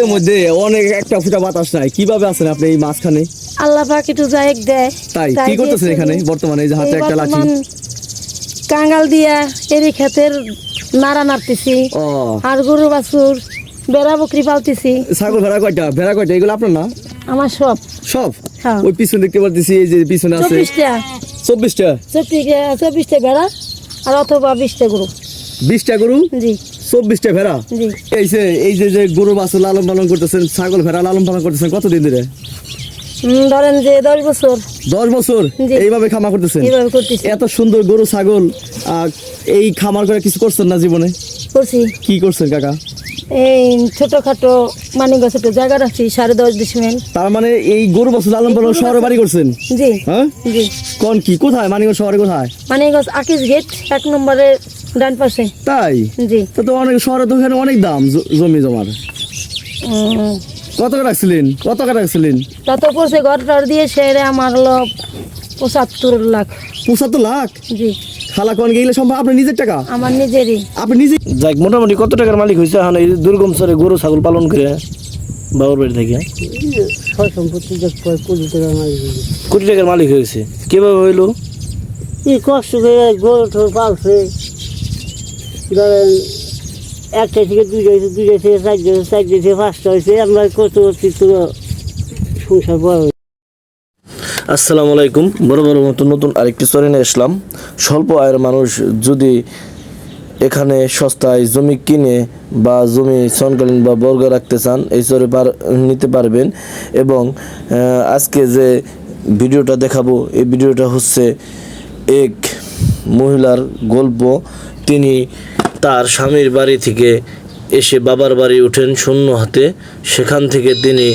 রোদের মধ্যে অনেক একটা ফুটা বাতাস নাই কীভাবে আছেন আপনি এই মাঝখানে? আল্লাহ পাক একটু জায়গ দেয়। তাই কি করতেছেন এখানে? বর্তমানে এই যে হাতে একটা লাঠি। কাঙ্গাল দিয়া এরি ক্ষেতের নাড়া নাড়তেছি ও। আর গরু বাছুর বেড়া বকরি পালতেছি। ছাগল ভেড়া কয়টা? ভেড়া কয়টা? এগুলো আপনার না? আমার সব। সব? হ্যাঁ। ওই পিছনে দেখতে পারতেছি এই যে পিছনে আছে। চব্বিশটা। চব্বিশটা? চব্বিশটা বেড়া আর অথবা বিশটা গরু। বিশটা গরু? জি। চব্বিশটা ভেড়া? এই যে এই যে যে গরু বাছুর লালন পালন করতেছেন ছাগল ভেড়া লালন পালন করতেছেন কতদিন ধরে? ধরেন যে দশ বছর। দশ বছর। এইভাবে খামার করতেছেন? এত সুন্দর গরু ছাগল এই খামার করে কিছু করছেন না জীবনে? করছি। কি করছেন কাকা? এই ছোটখাটো মানে ছোট জায়গা রাখছি সাড়ে দশ ডিসমেল। তার মানে এই গরু বাছুর লালন পালন শহরে বাড়ি করছেন? জি। হ্যাঁ? জি। কোন কি? কোথায়? মানিকগঞ্জ শহরে কোথায়? মানে আকিস গেট এক নম্বরের ডান পাশে? তাই? জি। তো তো অনেক শহরে তো এখানে অনেক দাম জমি জমার। কত টাকা রাখছিলেন? কত টাকা রাখছিলেন? তত পড়ছে ঘরটার দিয়ে সেরে আমার হলো পঁচাত্তর লাখ। পঁচাত্তর লাখ? জি। খালা কোন গেলে সম্ভব? আপনার নিজের টাকা? আমার নিজেরই। আপনি নিজে যাক মোটামুটি কত টাকার মালিক হয়েছে এখন এই দুর্গম সরে গরু ছাগল পালন করে বাবার বাড়ি থেকে। ছয় সম্পত্তি কোটি টাকা মারি কোটি টাকার মালিক হয়েছে কীভাবে হইল? কি কষ্ট করে গরু ঠোর পালছে? একটা থেকে দুইটা হয়েছে, দুইটা থেকে হয়েছে থেকে পাঁচটা হয়েছে, আমরা করতে করতে তো সংসার বড় আসসালামু আলাইকুম। বড় বড় মতো নতুন আরেকটি চরে নিয়ে আসলাম। স্বল্প আয়ের মানুষ যদি এখানে সস্তায় জমি কিনে বা জমি সনকালীন বা বর্গ রাখতে চান, এই চরে পার, নিতে পারবেন। এবং আজকে যে ভিডিওটা দেখাবো, এই ভিডিওটা হচ্ছে এক মহিলার গল্প। তিনি তার স্বামীর বাড়ি থেকে এসে বাবার বাড়ি ওঠেন শূন্য হাতে। সেখান থেকে তিনি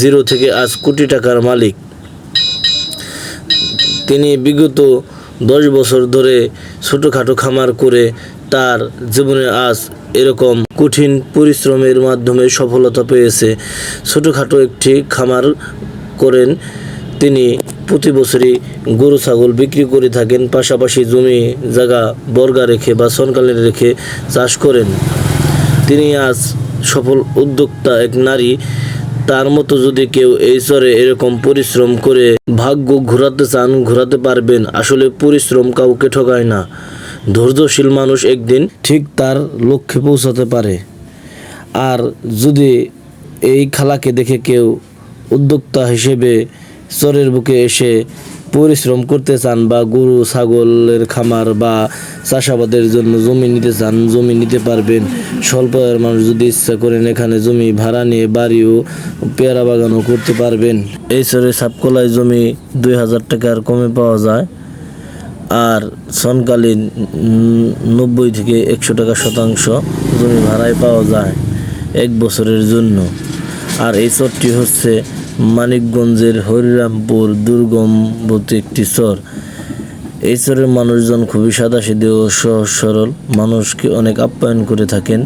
জিরো থেকে আজ কোটি টাকার মালিক। তিনি বিগত দশ বছর ধরে ছোটোখাটো খামার করে তার জীবনে আজ এরকম কঠিন পরিশ্রমের মাধ্যমে সফলতা পেয়েছে। ছোটোখাটো একটি খামার করেন তিনি। প্রতি বছরই গরু, ছাগল বিক্রি করে থাকেন, পাশাপাশি জমি, জায়গা, বর্গা রেখে বা সনকালীন রেখে চাষ করেন। তিনি আজ সফল উদ্যোক্তা এক নারী। তার মতো যদি কেউ এই চরে এরকম পরিশ্রম করে ভাগ্য ঘোরাতে চান, ঘোরাতে পারবেন। আসলে পরিশ্রম কাউকে ঠকায় না। ধৈর্যশীল মানুষ একদিন ঠিক তার লক্ষ্যে পৌঁছাতে পারে। আর যদি এই খালাকে দেখে কেউ উদ্যোক্তা হিসেবে চরের বুকে এসে পরিশ্রম করতে চান বা গরু, ছাগলের খামার বা চাষাবাদের জন্য জমি নিতে চান, জমি নিতে পারবেন। স্বল্প মানুষ যদি ইচ্ছা করেন এখানে জমি ভাড়া নিয়ে বাড়িও, পেয়ারা বাগানও করতে পারবেন। এই চরে সাপকলায় জমি দুই হাজার টাকার কমে পাওয়া যায়। আর সনকালীন নব্বই থেকে একশো টাকা শতাংশ জমি ভাড়ায় পাওয়া যায় এক বছরের জন্য। আর এই চরটি হচ্ছে মানিকগঞ্জের হরিরামপুর দুর্গমবতী একটি চর। এই চরের মানুষজন খুবই সাদাসিধে ও সহজ সরল। মানুষকে অনেক আপ্যায়ন করে থাকেন।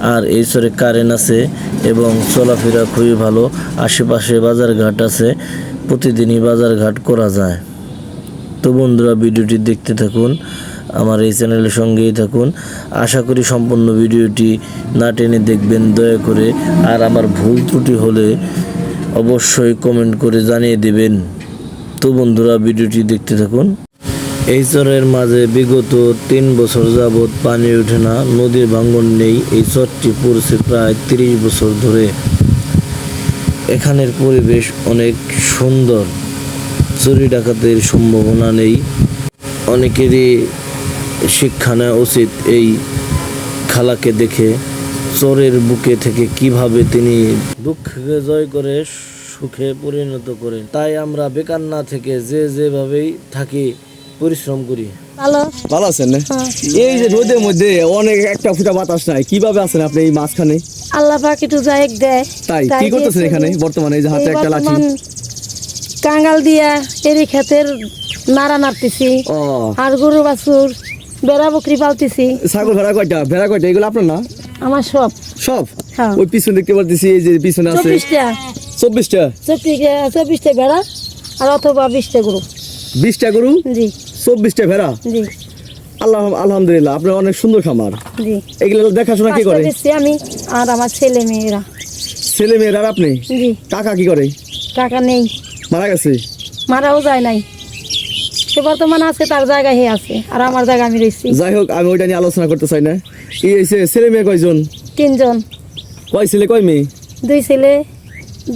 আর এই চরে কারেন্ট আছে এবং চলাফেরা খুবই ভালো। আশেপাশে বাজারঘাট আছে। প্রতিদিনই বাজারঘাট করা যায়। তো বন্ধুরা, ভিডিওটি দেখতে থাকুন। আমার এই চ্যানেলের সঙ্গেই থাকুন। আশা করি সম্পূর্ণ ভিডিওটি না টেনে দেখবেন। দয়া করে। আর আমার ভুল ত্রুটি হলে অবশ্যই কমেন্ট করে জানিয়ে দেবেন। তো বন্ধুরা, ভিডিওটি দেখতে থাকুন। এই চরের মাঝে বিগত তিন বছর যাবৎ পানি ওঠে না, নদীর ভাঙ্গন নেই। এই চরটি পড়ছে প্রায় তিরিশ বছর ধরে। এখানের পরিবেশ অনেক সুন্দর। চুরি ডাকাতের সম্ভাবনা নেই। অনেকেরই শিক্ষা নেওয়া উচিত এই খালাকে দেখে। চোরের বুকে থেকে কীভাবে তিনি দুঃখকে জয় করে সুখে পরিণত করেন? তাই আমরা বেকার না থেকে যে যেভাবেই থাকি পরিশ্রম করি। ভালো। আছেন না? হ্যাঁ। এই যে রোদের মধ্যে অনেক একটা ফুটা বাতাস নাই কীভাবে আছেন আপনি এই মাঝখানে? আল্লাহ পাক একটু জায়গ দেয়। তাই কি করতেছেন এখানে বর্তমানে? এই যে হাতে একটা লাঠি। কাঙ্গাল দিয়া এরি ক্ষেতের নাড়া নাড়তেছি আর গরু বাছুর বেড়া বকরি পালতেছি। ছাগল ভেড়া কয়টা? ভেড়া কয়টা? এগুলো আপনার না? আমার সব। সব? হ্যাঁ। ওই পিছনে দেখতে পারতেছি এই যে পিছনে আছে। চব্বিশটা। চব্বিশটা? চব্বিশটা চব্বিশটা বেড়া আর অথবা বিশটা গরু। বিশটা গরু? জি। চব্বিশটা ভেড়া? জি। আল্লাহ আলহামদুলিল্লাহ আপনার অনেক সুন্দর খামার। জি। এগুলো দেখাশোনা কি করে? আমি আর আমার ছেলে মেয়েরা। ছেলে মেয়ের আর আপনি? জি। কাকা কি করে? টাকা নেই। মারা গেছে? মারাও যায় নাই। সে বর্তমান আছে তার জায়গায় হে আছে আর আমার জায়গা আমি রয়েছি যাই হোক আমি ওইটা নিয়ে আলোচনা করতে চাই না। এই হয়েছে? ছেলে মেয়ে কয়জন? তিনজন। কয় ছেলে কয় মেয়ে? দুই ছেলে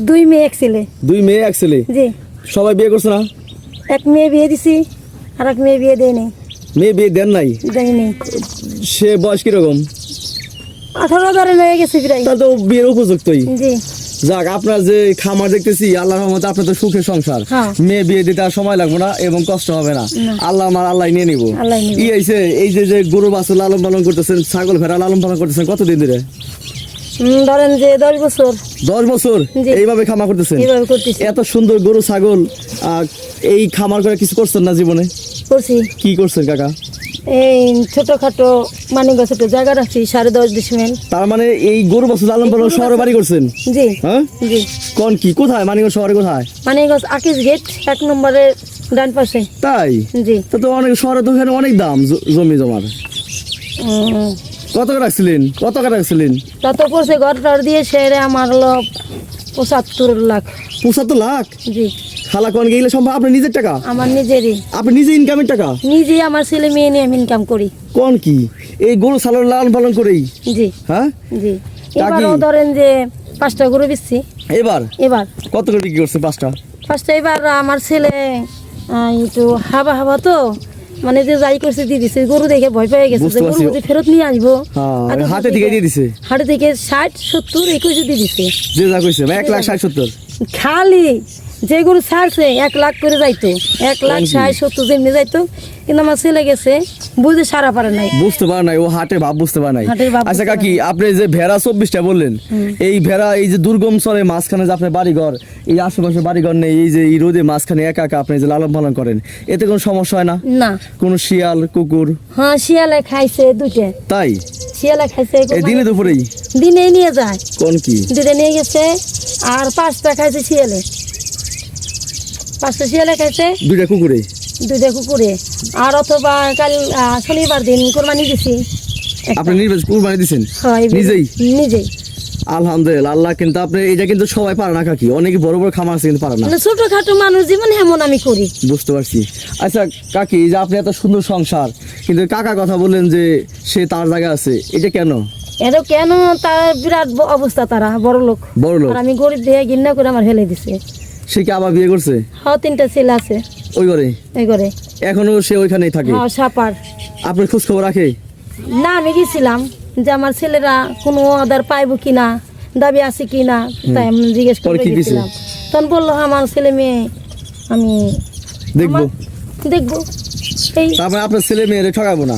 দুই মেয়ে এক ছেলে। দুই মেয়ে এক ছেলে? জি। সবাই বিয়ে করছে না? এক মেয়ে বিয়ে দিছি আর এক মেয়ে বিয়ে দেয়নি। মেয়ে বিয়ে দেন নাই? দেয়নি। সে বয়স কীরকম? আঠারো ধরে হয়ে গেছে প্রায়। তা তো বিয়ের উপযুক্তই। জি। যাক আপনার যে খামার দেখতেছি আল্লাহ রহমতে আপনার তো সুখের সংসার। হ্যাঁ। মেয়ে বিয়ে দিতে আর সময় লাগবে না এবং কষ্ট হবে না। আল্লাহ আমার আল্লাহ নিয়ে নিবো। ই আইছে এই যে যে গরু বাছুর লালন পালন করতেছেন ছাগল ভেড়া লালন পালন করতেছেন কতদিন ধরে? ধরেন যে দশ বছর। দশ বছর? এইভাবে খামার করতেছেন? এত সুন্দর গরু ছাগল আহ, এই খামার করে কিছু করছেন না জীবনে? করছি। কি করছেন কাকা? এই ছোটখাটো মানিক ছোট জায়গা রাখছি সাড়ে দশ ডিসমেল তার মানে এই গরু বাছুর লালন পালন শহরে বাড়ি করছেন? জি হ্যাঁ? জি। কোন কি কোথায়? মানিকগঞ্জ শহরে কোথায়? মানিকগঞ্জ আকিস গেট এক নম্বরের ডান পাশে। তাই? জি। তা তো অনেক শহরে তো এখানে অনেক দাম জমি জমার। কত করে রাখছিলেন? কত করে রাখছিলেন? তত পড়ছে ঘর টর দিয়ে সেরে আমার হলো পঁচাত্তর লাখ। পঁচাত্তর লাখ? জি। খালা কোন গেলে সম্ভব? আপনার নিজের টাকা? আমার নিজেরই। আপনি নিজে ইনকামের টাকা? নিজেই আমার ছেলে মেয়ে নিয়ে আমি ইনকাম করি। কোন কি? এই গরু সালন লালন পালন করেই? জি। হ্যাঁ? জি। এবারও ধরেন যে পাঁচটা গরু বেচছি। এবার? এবার। কত করে বিক্রি করছে পাঁচটা? ফার্স্টে এবার আমার ছেলে একটু হাবা হাবা তো মানে যে যাই করছে দিয়ে দিছে গরু দেখে ভয় পেয়ে গেছে যে গরু যদি ফেরত নিয়ে আসব। হ্যাঁ, হাতে থেকে দিয়ে দিছে। হাটে থেকে ষাট সত্তর একুশে দিয়ে দিছে। যে যা কইছে এক লাখ ষাট সত্তর। খালি যে গরু ছাড়ছে এক লাখ করে যাইতো। এক লাখ ষাট সত্তর যেমনি যাইতো কিন্তু আমার ছেলে গেছে বুঝে সারা পারে নাই। বুঝতে পারে নাই ও হাটে ভাব বুঝতে পারে নাই। আচ্ছা কাকি আপনি যে ভেড়া চব্বিশটা বললেন এই ভেড়া এই যে দুর্গম চলে মাঝখানে যে আপনার বাড়িঘর এই আশেপাশে বাড়িঘর নেই এই যে এই রোদে মাঝখানে একা একা আপনি যে লালন পালন করেন এতে কোনো সমস্যা হয় না? না। কোনো শিয়াল কুকুর? হ্যাঁ শিয়ালে খাইছে দুইটা। তাই? শিয়ালে খাইছে এই দিনে দুপুরেই? দিনেই নিয়ে যায়। কোন কি? দুটো নিয়ে গেছে আর পাঁচটা খাইছে শিয়ালে। পাঁচটা শিয়ালে খাইছে। দুইটা কুকুরে? দুইটা কুকুরে। আর অথবা কাল শনিবার দিন কোরবানি দিছি। আপনি কুরবানি দিছেন? নিজেই? নিজেই। আলহামদুলিল্লাহ আল্লাহ কিন্তু আপনি এটা কিন্তু সবাই পারে না কাকি। অনেকে বড় বড় খামার আছে কিন্তু পারে না। মানে ছোটখাটো মানুষ জীবন এমন আমি করি। বুঝতে পারছি। আচ্ছা কাকি যে আপনি এত সুন্দর সংসার কিন্তু কাকা কথা বললেন যে সে তার জায়গা আছে এটা কেন? এটা কেন? তার বিরাট অবস্থা তারা বড় লোক বড় লোক আর আমি গরিব দিয়ে গিন্না করে আমার ফেলে দিছে। সে কি আবার বিয়ে করছে? হ্যাঁ তিনটা ছেলে আছে। ওই ঘরে? এই করে এখনও সে ওইখানেই থাকে? হ্যাঁ সাপার। আপনার খোঁজ খবর রাখে? না আমি গেছিলাম যে আমার ছেলেরা কোনো অর্ডার পাইবো কিনা দাবি আছে কিনা তাই আমি জিজ্ঞেস করে গেছিলাম। তখন বলল আমার ছেলে মেয়ে আমি দেখব। দেখব। এই তারপরে আপনার ছেলে মেয়েরে ঠকাবো না?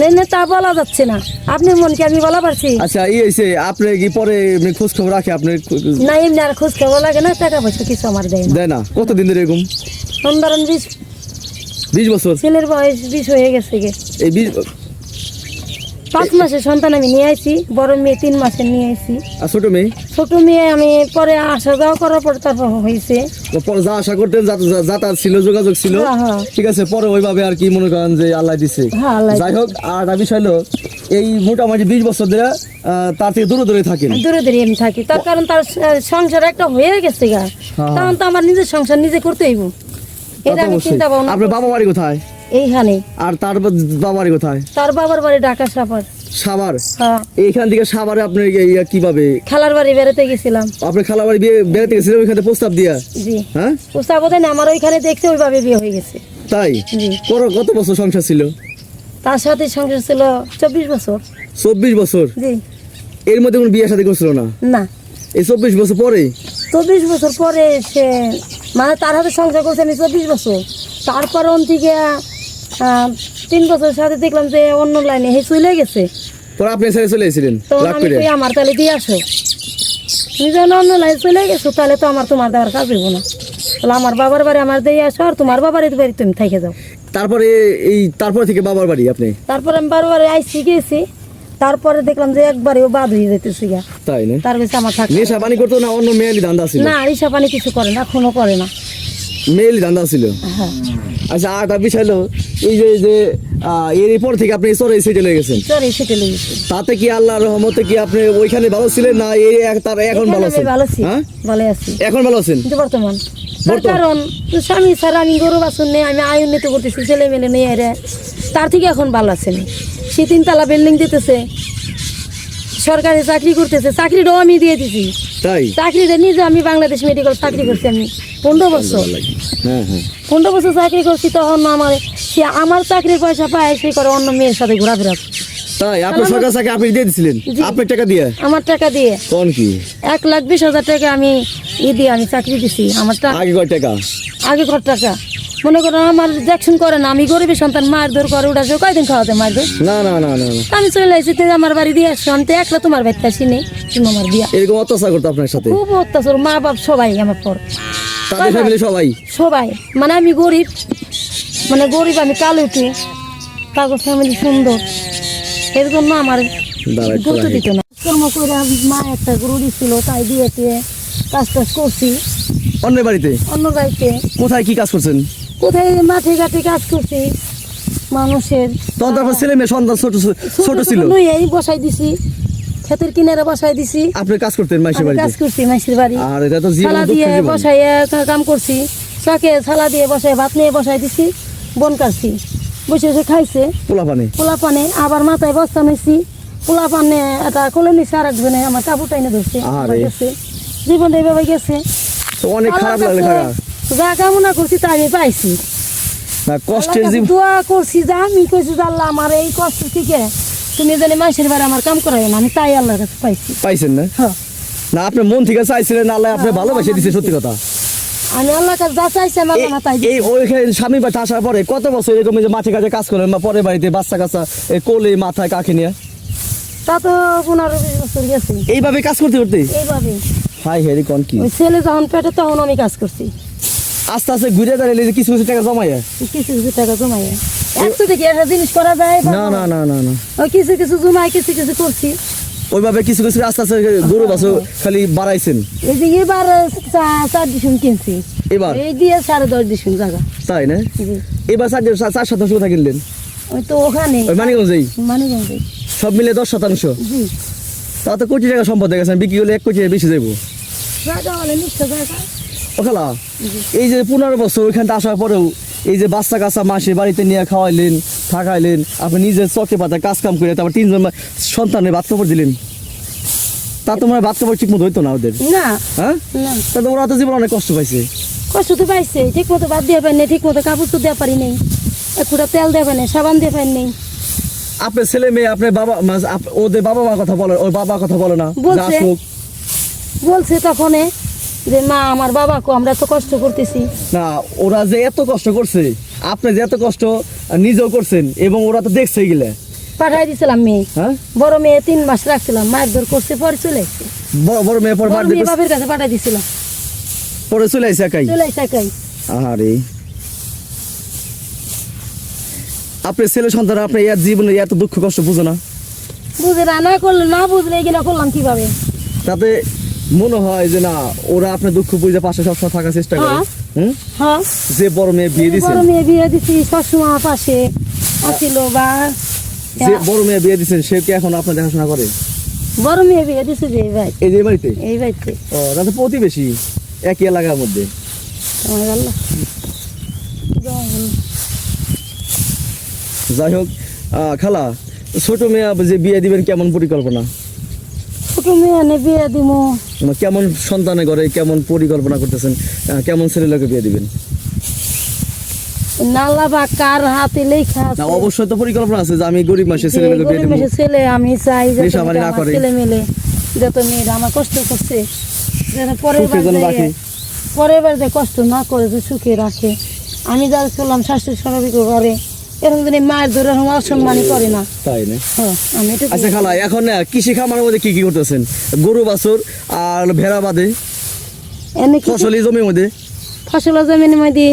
নেই না তা বলা যাচ্ছে না। আপনি মনকে আমি বলা পারছি? আচ্ছা এই হইছে আপনি কি পরে এমনি খোঁজ খবর রাখে আপনি না এমনি আর খোঁজ খবর লাগে না টাকা পয়সা কিছু আমার দেয় না। দেয় না। কতদিন ধরে এরকম? ধরেন বিশ বিশ বছর? ছেলের বয়স বিশ হয়ে গেছে এই বিশ পাঁচ মাসের সন্তান আমি নিয়ে আসি বড় মেয়ে তিন মাসে নিয়ে আসি আর ছোট মেয়ে? ছোট মেয়ে আমি পরে আসা যাওয়া করার পর তারপর হয়েছে। পরে যা আশা করতেন যাতায়াত ছিল যোগাযোগ ছিল। হ্যাঁ, হ্যাঁ। ঠিক আছে পরে ওইভাবে আর কি মনে করেন যে আল্লাহ দিছে। হ্যাঁ, যাই হোক আর একটা বিষয় হলো এই মোটামুটি বিশ বছর ধরে তার থেকে দূরে দূরে থাকেন দূরে দূরে আমি থাকি। তার কারণ তার সংসার একটা হয়ে গেছে গা। তখন তো আমার নিজের সংসার নিজে করতে হইব। এটা আমি চিন্তা ভাবনা আপনার বাবা বাড়ি কোথায়? এইখানে। আর তার বাবা বাড়ি কোথায়? তার বাবার বাড়ি ঢাকা সাপার সাভার? হ্যাঁ। এইখান থেকে সাভারে আপনি কীভাবে? খেলার বাড়ি বেড়াতে গেছিলাম। আপনার খালা বাড়ি বেড়াতে গেছিলেন ওইখানে প্রস্তাব দিয়া? জি। হ্যাঁ? প্রস্তাব দেন আমার ওইখানে দেখতে ওইভাবে বিয়ে হয়ে গেছে। তাই? কত- বছর সংসার ছিল? তার সাথে সংসার ছিল চব্বিশ বছর। চব্বিশ বছর? জি। এর মধ্যে কোনো বিয়ে সাথে করছিল না? না। এই চব্বিশ বছর পরে? চব্বিশ বছর পরে সে মানে তার হাতে সংসার করছে আমি চব্বিশ বছর। তারপর থেকে তিন বছর সাথে দেখলাম যে অন্য লাইনে হে চলে গেছে। পরে আপনি ছেড়ে চলে এসেছিলেন তো লাভ আমি করে। কই আমার তাহলে দিয়ে আসো। তুমি যখন অন্য লাইনে চলে গেছো তাহলে তো আমার তোমার দেওয়ার কাজ হইব না। তাহলে আমার বাবার বাড়ি আমার দিয়ে আসো আর তোমার বাবার বাড়ি তুমি থেকে যাও। তারপরে এই তারপর থেকে বাবার বাড়ি আপনি? তারপরে আমি বারবার আইসি গেছি। তারপরে দেখলাম যে একবারে ও বাদ হয়ে যেতেছে গা তাই না? তার কাছে আমার থাকে নেশা পানি করতো না অন্য মেয়ালি ধান্দা ছিল? না আরিসা পানি কিছু করে না এখনও করে না। মেল ধান্দা ছিল আচ্ছা আর একটা বিষয় হলো এই যে যে আহ, এর পর থেকে আপনি চরে সেটেল হয়ে গেছেন। চরে সেটে লেগেছে তাতে কি আল্লাহর রহমতে কি আপনি ওইখানে ভালো ছিলেন না এই তার এখন ভালো আছেন? ভালো আছি হ্যাঁ? ভালো আছি। এখন ভালো আছেন? কিন্তু বর্তমান। কারণ স্বামী ছাড়া আমি গরু বাছুর নেই আমি আয় উন্নত করতেছি ছেলে মেলে নেই আরে তার থেকে এখন ভালো আছে না সে তিনতলা বিল্ডিং দিতেছে সরকারি চাকরি করতেছে চাকরিটাও আমি দিয়ে দিছি। তাই? চাকরিটা নিজে আমি বাংলাদেশ মেডিকেল চাকরি করছি আমি। পনেরো বছর। হ্যাঁ হ্যাঁ পনেরো বছর চাকরি করছি তখন আমার সে আমার চাকরির পয়সা পায় সে করে অন্য মেয়ের সাথে ঘোরাফেরা তাই? আপনি সরকার আপনি দিয়ে দিছিলেন? আপনার টাকা দিয়ে? আমার টাকা দিয়ে। কোন কি? এক লাখ বিশ হাজার টাকা আমি ই দিয়ে আমি চাকরি দিছি। আমার আগে টাকা? আগে কত টাকা? মনে করো আমার দেখশন করে না আমি গরিবের সন্তান মার দর করে যে কয়দিন খাওয়াতে মার দর না না না না আমি চলে আসছি তুমি আমার বাড়ি দিয়ে আসছো আমি তো একলা তোমার বাড়িতে আসি নেই তুমি আমার বিয়া। এরকম অত্যাচার করতো আপনার সাথে? খুব অত্যাচার মা বাপ সবাই আমার পর। তাদের ফ্যামিলি সবাই। সবাই। মানে আমি গরিব। মানে গরিব আমি কালো উঠি। ফ্যামিলি সুন্দর। এর জন্য আমার গুরুত্ব দিত না। কর্ম করে মা একটা গরু দিছিল তাই দিয়েছে কাজ টাজ করছি। অন্য বাড়িতে? অন্য বাড়িতে। কোথায় কি কাজ করছেন? কোথায় মাঠে ঘাটে কাজ করছি। মানুষের তখন তারপর ছেলে মেয়ে সন্তান ছোট ছোট ছিল। এই বসাই দিছি। ক্ষেতের কিনারে বসাই দিছি। আপনি কাজ করতেন মাইসের বাড়িতে? কাজ করছি মাসির বাড়ি। আর এটা তো জীবন দুঃখের দিয়ে কা- কাম করছি। চাকে থালা দিয়ে বসাই ভাত নিয়ে বসাই দিছি বন কাটছি। বসে বসে খাইছে। পোলা পানি পোলা পানে আবার মাথায় বস্তা নিছি। পোলা পানে এটা কোলে নিছে আর একজনে আমার কাপড় টাইনে ধরছে। আরে। গেছে। জীবন এইভাবে গেছে। তো অনেক খারাপ খারাপ যা কামনা করছি তা আমি পাইছি। না কষ্টের জীবন দোয়া করছি যা আমি কইছি আল্লাহ আমার এই কষ্ট থেকে তুমি জানি মানুষের বাড়ি আমার কাম করাই না আমি তাই আল্লাহর কাছে পাইছি। পাইছেন না? হ্যাঁ। না আপনি মন থেকে চাইছিলেন আল্লাহ আপনি ভালোবাসে দিছে সত্যি কথা। আমি আল্লাহর কাছে যা চাইছি আমি আল্লাহ তাই। এই ওইখানে স্বামী বাড়িতে আসার পরে কত বছর এরকম যে মাঠে কাজে কাজ করেন বা পরে বাড়িতে বাচ্চা কাচ্চা এই কোলে মাথায় কাকে নিয়ে? তা তো পনেরো বিশ বছর গেছে। এইভাবে কাজ করতে করতে? এইভাবে। হাই হেরি কোন কি? ওই ছেলে যখন পেটে তখন আমি কাজ করছি। আস্তে আস্তে ঘুরে দাঁড়ালে যে কিছু কিছু টাকা জমাইয়া? কিছু কিছু টাকা জমাইয়া। একটু দেখি একটা জিনিস করা যায় না না না না না। কিছু কিছু জমাই কিছু কিছু করছি। ওইভাবে কিছু কিছু আস্তে আস্তে গরু বাছুর খালি বাড়াইছেন। এই যে এবার চার ডিসুন কিনছি। এবার? এই দিয়ে সাড়ে দশ ডিসুন জায়গা। তাই না? এবার চার চার- চার শতাংশ কোথায় কিনলেন? ওই তো ওখানে। ওই মানিগঞ্জেই মানিগঞ্জে সব মিলে দশ শতাংশ? তা তো কোটি টাকা সম্পদ হয়ে গেছেন বিক্রি হলে এক কোটি বেশি যাব জায়গা মানে নিশ্চয় জায়গা। ও খালা এই যে পনেরো বছর ওইখানটা আসার পরেও এই যে বাচ্চা কাচ্চা মাসে বাড়িতে নিয়ে খাওয়াইলেন থাকাইলেন আপনি নিজের চকে পাতা কাজ কাম করে তারপর তিনজন সন্তানের বাদ কাপড় দিলেন। তা তোমার বাদ কাপড় ঠিক মতো হইতো না ওদের। না। হ্যাঁ? তা ওরা তো জীবন অনেক কষ্ট পাইছে। কষ্ট তো পাইছে ঠিক মতো বাদ দিয়ে পারি ঠিক মতো কাপড় তো দেওয়া পারি নেই একটা তেল দেবে না সাবান দিয়ে পারি নেই আপনার ছেলে মেয়ে আপনার বাবা মা- ওদের বাবা মা কথা বলে ওর বাবা কথা বলে না বলছে। বলছে তখন যে মা আমার বাবা কো আমরা তো কষ্ট করতেছি। না ওরা যে এত কষ্ট করছে আপনি যে এত কষ্ট নিজেও করছেন এবং ওরা তো দেখছে গেলে পাঠাই দিছিলাম মেয়ে। হ্যাঁ? বড় মেয়ে তিন মাস রাখছিলাম মায়ের দর করছে পরে চলে বড় বড় মেয়ে পর বাড়িতে বাপের কাছে পাঠাই দিছিলাম। পরে চলে আসে একাই? চলে আসছে একাই। আরে আপনার ছেলে সন্তান আপনার এর জীবনে এত দুঃখ কষ্ট বুঝো না? বুঝে না না করলে না বুঝলে এগুলো করলাম কীভাবে? তাতে মনে হয় যে না ওরা আপনার দুঃখ বুঝে পাশে সবসময় থাকার চেষ্টা করে। হ্যাঁ। হুম? হ্যাঁ। যে বড় মেয়ে বিয়ে দিছেন বড় মেয়ে বিয়ে দিছি সবসময় পাশে আসিল বা যে বড় মেয়ে বিয়ে দিছেন সে কি এখন আপনার দেখাশোনা করে? বড় মেয়ে বিয়ে দিছে যে ভাই এই যে বাড়িতে? এই বাড়িতে। ও প্রতিবেশী একই এলাকার মধ্যে। যাই হোক আহ, খালা ছোট মেয়ে যে বিয়ে দিবেন কেমন পরিকল্পনা? ছোট মেয়ে এনে বিয়ে দিব মানে কেমন সন্তানে ঘরে কেমন পরিকল্পনা করতেছেন কেমন ছেলে লোকে বিয়ে দিবেন? নালা বা কার হাতে লেখা না অবশ্যই তো পরিকল্পনা আছে যে আমি গরিব মাসে ছেলে যে লোকে বিয়ে গরিব ছেলে আমি চাই যে নেশা না করে। ছেলে মেলে যত মেয়েরা আমার কষ্ট করছে। যেন পরের বার যে- রাখে। পরের বার যে কষ্ট না করে যে সুখে রাখে। আমি যা করলাম শাশুড়ি স্বাভাবিক করে এরকম দিনে মায়ের ধরে অসম্মানই করে না। তাই না? হ্যাঁ আমি এটা আচ্ছা খালা এখন কৃষি খামারের মধ্যে কি কি করতেছেন? গরু বাছুর আর ভেড়া বাদে? এনে ফসলি জমির মধ্যে? ফসল জমিন মধ্যে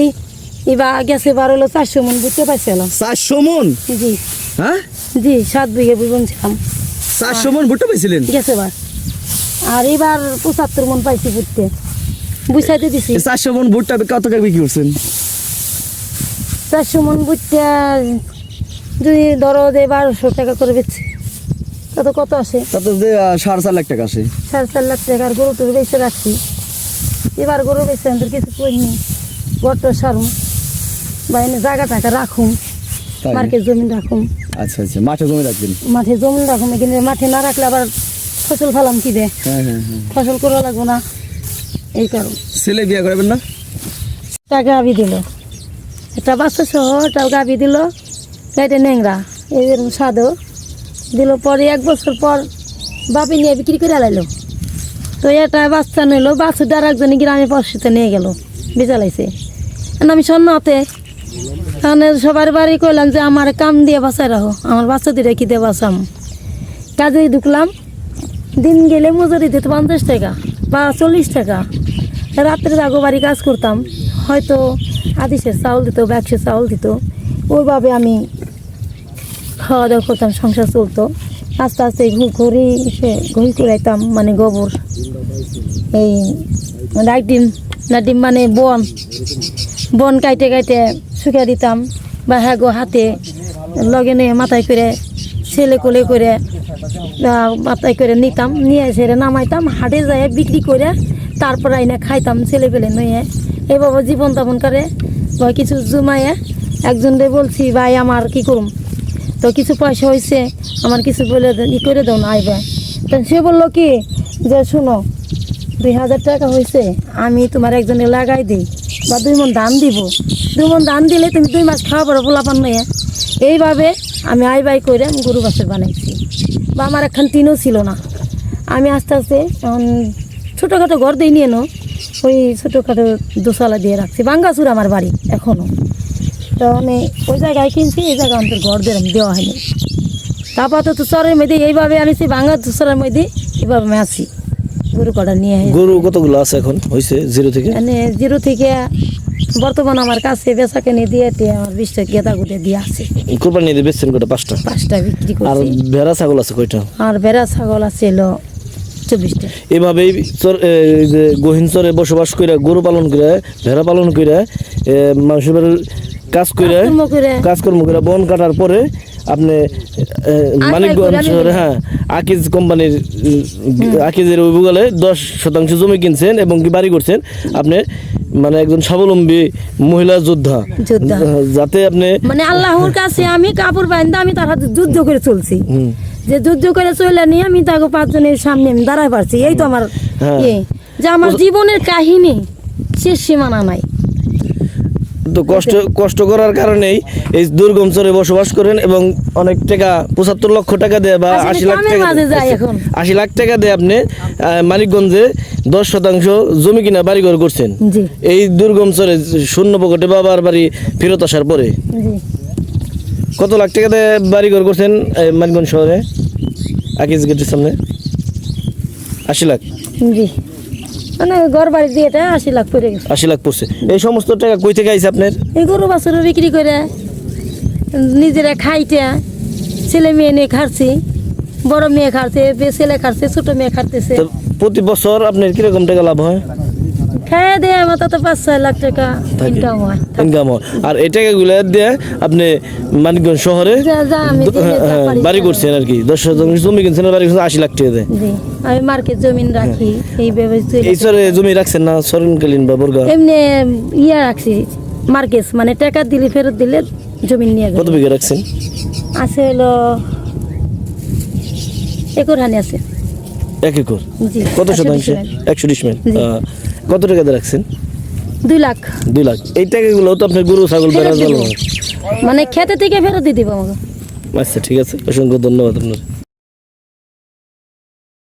এবার গেছে বার হলো চারশো মন বুঝতে পারছিলাম চারশো মন? জি। হ্যাঁ? জি সাত বিঘে বুঝছিলাম চারশো মন ভুট্টা পেয়েছিলেন গেছে বার। আর এবার পঁচাত্তর মন পাইছি বুঝতে বুঝাইতে দিছি। চারশো মন ভুট্টা কত বিক্রি করছেন? চারশো মন বুঝতে যদি ধরো যে বারোশো টাকা করে বেচছি তত কত আসে? তাতে যে সাড়ে চার লাখ টাকা আসে। সাড়ে চার লাখ টাকা আর গরু তো বেঁচে রাখছি। এবার গরু বেঁচে আমাদের কিছু করিনি বট্ট সারুন বা এনে জায়গা টাকা রাখুন মার্কেট জমি রাখুম। আচ্ছা আচ্ছা মাঠে জমি রাখবেন? মাঠে জমি রাখুম কিন্তু মাঠে না রাখলে আবার ফসল ফলাম কি দে? হ্যাঁ হ্যাঁ হ্যাঁ। ফসল করা লাগবো না এই কারণ। ছেলে বিয়ে করবেন না? একটা গাভি দিল। একটা বাচ্চা সহ একটা গাভি দিল গাইটা ন্যাংরা এরকম সাদো দিল পরে এক বছর পর বাপি নিয়ে বিক্রি করে লাইলো। তো এটা বাচ্চা নিল বাচ্চাটা আর একজনে গ্রামে পশুতে নিয়ে গেল বেচালাইছে আমি সন্ন্যতে তাহলে সবার বাড়ি কইলাম যে আমার কাম দিয়ে বাঁচাই রাখো, আমার বাচ্চা দিয়ে কি দিয়ে বাঁচাম? কাজে ঢুকলাম, দিন গেলে মজুরি দিত পঞ্চাশ টাকা বা চল্লিশ টাকা। রাত্রে আগো বাড়ি কাজ করতাম, হয়তো আদিশের চাউল দিত ব্যাগসের চাউল দিত। ওইভাবে আমি খাওয়া দাওয়া করতাম, সংসার চলতো। আস্তে আস্তে ঘু- ঘড়ি সে ঘড়ি কুড়াইতাম মানে গোবর। এই ডাক ডিম না ডিম মানে বন। বন কাইটে কাইটে শুকিয়ে দিতাম। বা হ্যাঁ গো, হাতে লগে নিয়ে মাথায় করে ছেলে কোলে করে মাথায় করে নিতাম। নিয়ে ছেড়ে নামাইতাম, হাটে যায় বিক্রি করে, তারপর আইনা খাইতাম ছেলে পেলে নিয়ে। এভাবে জীবন যাপন করে। বা কিছু জমায়ে একজনরে বলছি, ভাই, আমার কি করুম? তো কিছু পয়সা হয়েছে আমার কিছু বলে ই করে দাও না আইবে তো সে বলল কি, যে শোনো, দুই হাজার টাকা হয়েছে আমি তোমার একজনে লাগাই দিই বা দুই মন ধান দিব। দুই মন ধান দিলে তুমি দুই মাস খাওয়া পড়ো পোলাপান নয় এইভাবে আমি আই বাই করে আমি গরু বাছুর বানাইছি। বা আমার একখান টিনও ছিল না। আমি আস্তে আস্তে ছোটোখাটো ঘর দিয়ে নিয়ে নো ওই ছোটোখাটো দোসালা দিয়ে রাখছি। বাঙ্গাসুর আমার বাড়ি এখনও তো আমি ওই জায়গায় কিনছি এই জায়গায় আমাদের ঘর দিয়ে দেওয়া হয়নি। তারপর তো চরের মধ্যে এইভাবে আনিছি বাঙ্গা চরের মধ্যে এইভাবে আমি আসি গরু কটা নিয়ে আসি। গরু কতগুলো আছে এখন? হয়েছে জিরো থেকে? মানে জিরো থেকে বর্তমান আমার কাছে বেচাকে কিনে দিয়ে আমার বিশটা গেদা গুটে দিয়ে আছে। কোরবানি দিয়ে বেচছেন কটা? পাঁচটা? পাঁচটা বিক্রি আর ভেড়া ছাগল আছে কয়টা? আর বেড়া ছাগল আছে এভাবেই গহীন চরে বসবাস করে গরু পালন করে ভেড়া পালন করে মানুষের কাজ করে কাজকর্ম করে বন কাটার পরে আপনি মানিকগঞ্জ শহরে হ্যাঁ আকিজ কোম্পানির আকিজের অভিজ্ঞালে দশ শতাংশ জমি কিনছেন এবং কি বাড়ি করছেন। আপনি মানে একজন স্বাবলম্বী মহিলা যোদ্ধা। যোদ্ধা। যাতে আপনি মানে আল্লাহর কাছে আমি কাপড় বাইন্দা আমি তার হাতে যুদ্ধ করে চলছি। যে যুদ্ধ করে চলে নিয়ে আমি তাকে পাঁচজনের সামনে আমি দাঁড়ায় পারছি এই তো আমার হ্যাঁ। ইয়ে। যে আমার জীবনের কাহিনী শেষ সীমানা নাই। তো কষ্ট কষ্ট করার কারণেই এই দুর্গম চরে বসবাস করেন এবং অনেক টাকা পঁচাত্তর লক্ষ টাকা দেয় বা আশি লাখ টাকা আশি লাখ টাকা দিয়ে আপনি মানিকগঞ্জে দশ শতাংশ জমি কিনা বাড়িঘর করছেন। এই দুর্গম চরে শূন্য পকেটে বাবার বাড়ি ফেরত আসার পরে। কত লাখ টাকা দিয়ে বাড়িঘর করছেন মানিকগঞ্জ শহরে? আকিজ গেটের সামনে। আশি লাখ? জি। মানে ঘর বাড়ি দিয়ে এটা আশি লাখ পড়ে গেছে। আশি লাখ পড়ছে। এই সমস্ত টাকা কই থেকে আইছে আপনার? এই গরু বাছুর বিক্রি করে নিজেরা খাইতে ছেলে মেয়ে নিয়ে খাচ্ছি বড় মেয়ে খাচ্ছে ছেলে খাচ্ছে ছোট মেয়ে খাচ্ছে প্রতি বছর আপনার কীরকম টাকা লাভ হয়? খাইয়ে দিয়ে আমার তো পাঁচ ছয় লাখ টাকা ইনকাম হয়। ইনকাম হয়। আর এই টাকাগুলো দিয়ে আপনি মানিকগঞ্জ শহরে হ্যাঁ, বাড়ি করছেন আর কি। দশ শতাংশ জমি কিনছেন বাড়ি করছেন আশি লাখ টাকা দেয়। আমি মার্কেট জমিন রাখি এই ব্যবস্থা এই চরে জমি রাখছেন না সরণকালীন বা বর্গা? এমনি ইয়ে রাখছি মার্কেট মানে টাকা দিলে ফেরত দিলে জমিন নিয়ে কত বিঘা রাখছেন? আছে হলো একর হানি আছে। এক একর? কত শতাংশ? একশো ডিসমেল। কত টাকা দিয়ে রাখছেন? দুই লাখ। দুই লাখ। এই টাকাগুলো তো আপনার গরু ছাগল বেড়া মানে খেতে থেকে ফেরত দিয়ে দিব আমাকে। আচ্ছা ঠিক আছে। অসংখ্য ধন্যবাদ আপনার।